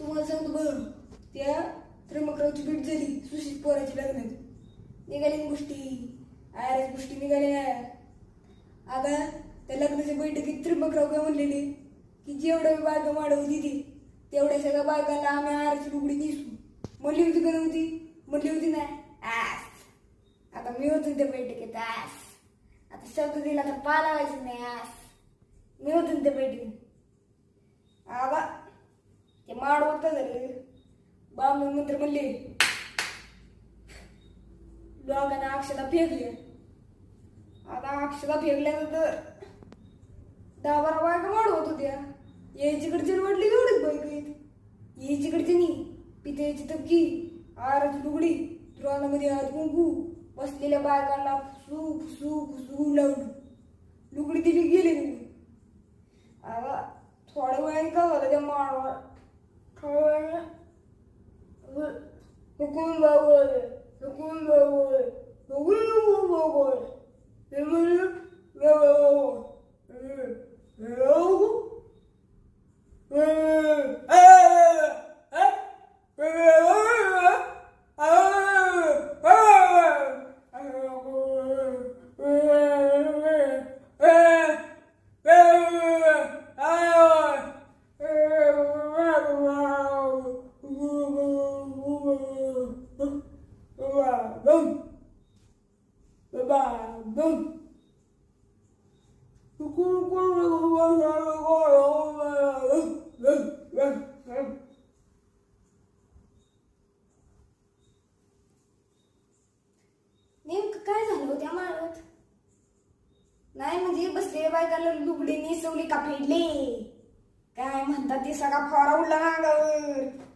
तुम्हाला सांगतो बरं. त्या त्र्यंबकरावची भेट झाली. सुशित पोराची लग्नात निघाली गोष्टी. आयरच गोष्टी निघाल्या. आगा त्या लग्नाच्या बैठकीत त्र्यंबकराव काय म्हणलेले? की जेवढ्या बायका वाढवली ती तेवढ्या सगळ्या बागाला आम्ही आरची लुगडी नेसू. म्हणली होती का नव्हती? म्हणली होती ना आस. आता मी होतो त्या बैठकीत आस. आता शब्द दिला तर पालावायचं नाही आस. मी होतो त्या बैठकीत. आबा माड होतं झालं. बामण मंत्र म्हणले दोघांना अक्षता फेकल्या आता अक्षता फेकल्यानंतर दहा बारा बायका माड होत होत्या. यायच्याकडचे वाटली एवढीच बायक आहेत. यायच्याकडचे नाही. पित्याची तबकी आराची लुगडी तुराणामध्ये हात कुंकू बसलेल्या बायकांना फुसू फुसू फुसू लावलं. लुगडी दिली गेली आता थोड्या वेळाने काय झालं त्या माळवर 다음에 녹음 먹어야 돼. 녹음 먹어야 돼. 녹음 먹어야 돼. 내 말을 Boom. नेमकं काय झालं त्या माळवत नाही म्हणजे बसले बायकाला लुगडी नेसवली का फेडले काय म्हणतात ते सगळा फवारा उडला ना ग